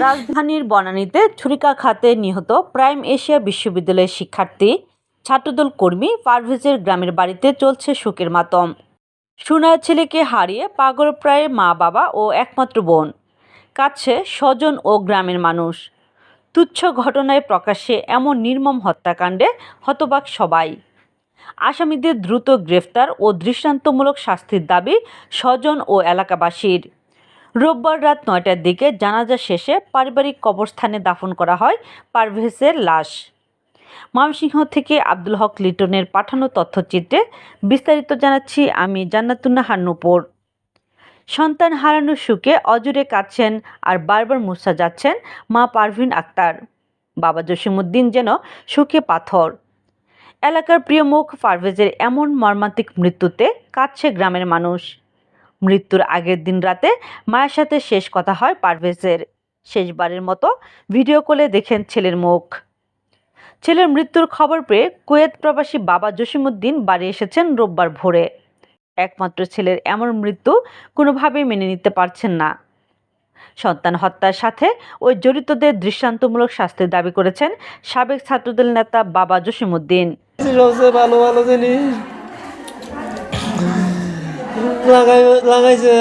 রাজধানীর বনানীতে ছুরিকাঘাতে নিহত প্রাইম এশিয়া বিশ্ববিদ্যালয়ের শিক্ষার্থী, ছাত্রদল কর্মী পারভেজের গ্রামের বাড়িতে চলছে শোকের মাতম। সোনার ছেলেকে হারিয়ে পাগলপ্রায় মা, বাবা ও একমাত্র বোন। কাছে স্বজন ও গ্রামের মানুষ। তুচ্ছ ঘটনায় প্রকাশ্যে এমন নির্মম হত্যাকাণ্ডে হতবাক সবাই। আসামিদের দ্রুত গ্রেফতার ও দৃষ্টান্তমূলক শাস্তির দাবি স্বজন ও এলাকাবাসীর। রোববার রাত নয়টার দিকে জানাজা শেষে পারিবারিক কবরস্থানে দাফন করা হয়, পারভেজের লাশ। ময়মনসিংহ থেকে আব্দুল হক লিটনের পাঠানো তথ্যচিত্রে বিস্তারিত জানাচ্ছি আমি জান্নাতুন্নাহার নূপুর। সন্তান হারানোর সুখে অজুরে কাঁদছেন আর বারবার মুসা যাচ্ছেন মা পারভিন আক্তার। বাবা জসিমুদ্দিন যেন সুখে পাথর। এলাকার প্রিয় মুখ পারভেজের এমন মর্মান্তিক মৃত্যুতে কাঁদছে গ্রামের মানুষ। মৃত্যুর আগের দিন রাতে মায়ের সাথে শেষ কথা হয় পারভেজের শেষবারের মতো। ভিডিও কলে দেখেন ছেলের মুখ। ছেলের মৃত্যুর খবর পেয়ে কুয়েত প্রবাসী বাবা জসিমুদ্দিন বাড়ি এসেছেন রোববার ভোরে। একমাত্র ছেলের এমন মৃত্যু কোনোভাবেই মেনে নিতে পারছেন না। সন্তান হত্যার সাথে ওই জড়িতদের দৃষ্টান্তমূলক শাস্তির দাবি করেছেন সাবেক ছাত্রদল নেতা বাবা জসিমুদ্দিন সবচেয়ে ভালো ভালো জিনিস। লাগাই লাগাইছে।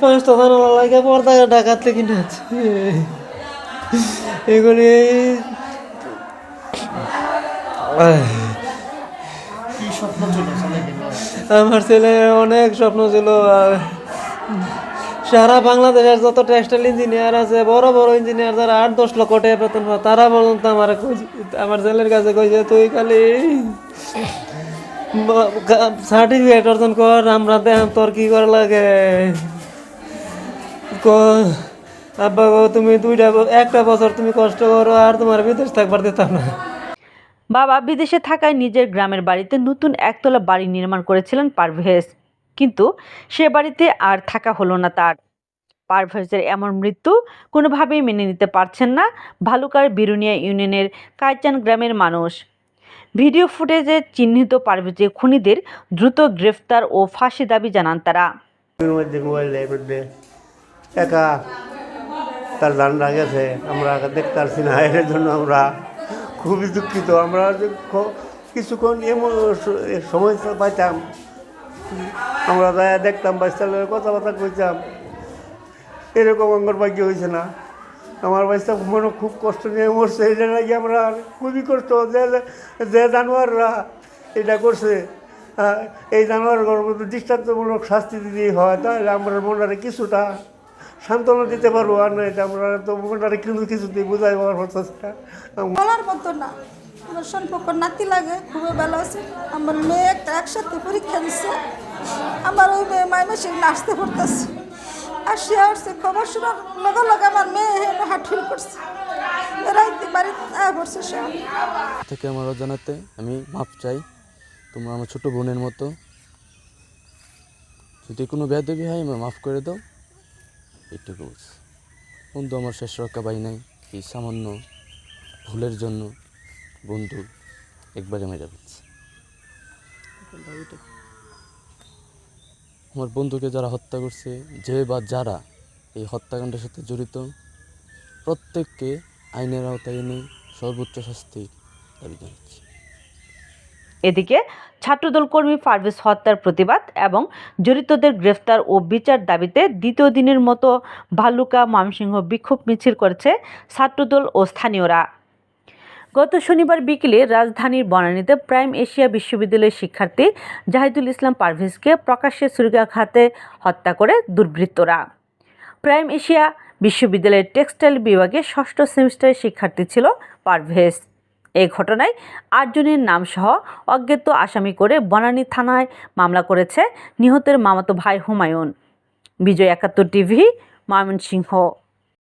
পাঁচটা থানা লাগে পর্দা ডাকাত কিনে আছে। এগুলি আমার ছেলে অনেক স্বপ্ন ছিল সারা বাংলাদেশের যত টেক্সটাইল ইঞ্জিনিয়ার আছে, বড় বড় ইঞ্জিনিয়ার যারা আট দশ লক্ষ টাকা বেতন তারা পর্যন্ত আমার আমার ছেলের কাছে কইছে, তুই খালি সার্টিফিকেট অর্জন কর, আমরা দেখাম তোর কি করা লাগে? আব্বা গো, তুমি দুইটা একটা বছর তুমি কষ্ট করো, আর তোমার বিদেশ থাকবার দিতাম না। বাবা বিদেশে থাকায় নিজের গ্রামের বাড়িতে নতুন একতলা বাড়ি নির্মাণ করেছিলেন পারভেজ। কিন্তু সে বাড়িতে আর থাকা হলো না তার। পারভেজের এমন মৃত্যু কোনোভাবেই মেনে নিতে পারছেন না ভালুকার বিরুনিয়া ইউনিয়নের কাইচান গ্রামের মানুষ। ভিডিও ফুটেজে চিহ্নিত পারভেজের খুনিদের দ্রুত গ্রেফতার ও ফাঁসি দাবি জানান তারা। একা তার দান গেছে আমরা দেখতে পারছি না, এর জন্য আমরা খুবই দুঃখিত। আমরা কিছুক্ষণ এমন সময় পাইতাম, আমরা দেখতাম, বাচ্চাদের কথাবার্তা কইতাম, এরকম আমার ভাগ্য হয়েছে না। আমার বাচ্চা মনে খুব কষ্ট নিয়ে মরছে, এটা নাকি আমরা খুবই কষ্ট, যে জানোয়াররা এটা করছে এই জানোয়ারগুলোর মধ্যে দৃষ্টান্তমূলক শাস্তি দিতে হয়, তাহলে আমরা মনে কিছুটা সান্ত্বনা দিতে পারব, আর না এটা আমরা তো মনে কিন্তু কিছুতেই বোঝাই পাওয়ার আম- বলার মতো না। আমার সম্পর্ক নাতি লাগে, খুবই ভালো আছে। আমার মেয়ে একটা একসাথে পরীক্ষা দিচ্ছে আমার ওই মেয়ে মাইমেসে নাচতে পড়তেছে আর সে আসছে খবর শোনার লগে লগে আমার মেয়ে হাটফিল করছে। রাইতে বাড়িতে আয় পড়ছে সে। থেকে আমার জানাতে আমি মাপ চাই তোমরা আমার ছোট বোনের মতো। যদি কোনো বেদবি হয় আমার মাফ করে দাও। এইটুকু বলছি। বন্ধু আমার শেষ রক্ষা পাই নাই। এই সামান্য ভুলের জন্য বন্ধু একবারে মেরে ফেলছে। আমার বন্ধুকে যারা হত্যা করছে, যে বা যারা এই হত্যাকাণ্ডের সাথে জড়িত, প্রত্যেককে আইনের আওতায় এনে সর্বোচ্চ শাস্তির দাবি জানাচ্ছি। এদিকে ছাত্রদল কর্মী পারভেজ হত্যার প্রতিবাদ এবং জড়িতদের গ্রেফতার ও বিচার দাবিতে দ্বিতীয় দিনের মতো ভালুকা ময়মনসিংহ বিক্ষোভ মিছিল করেছে ছাত্রদল ও স্থানীয়রা। গত শনিবার বিকেলে রাজধানীর বনানীতে প্রাইম এশিয়া বিশ্ববিদ্যালয়ের শিক্ষার্থী জাহিদুল ইসলাম পারভেজকে প্রকাশ্যে ছুরিকাঘাতে হত্যা করে দুর্বৃত্তরা। প্রাইম এশিয়া বিশ্ববিদ্যালয়ের টেক্সটাইল বিভাগে ষষ্ঠ সেমিস্টারের শিক্ষার্থী ছিল পারভেজ। এই ঘটনায় আটজনের নামসহ অজ্ঞাত আসামি করে বনানী থানায় মামলা করেছে নিহতের মামাতো ভাই হুমায়ুন। বিজয় একাত্তর টিভি, ময়মনসিংহ।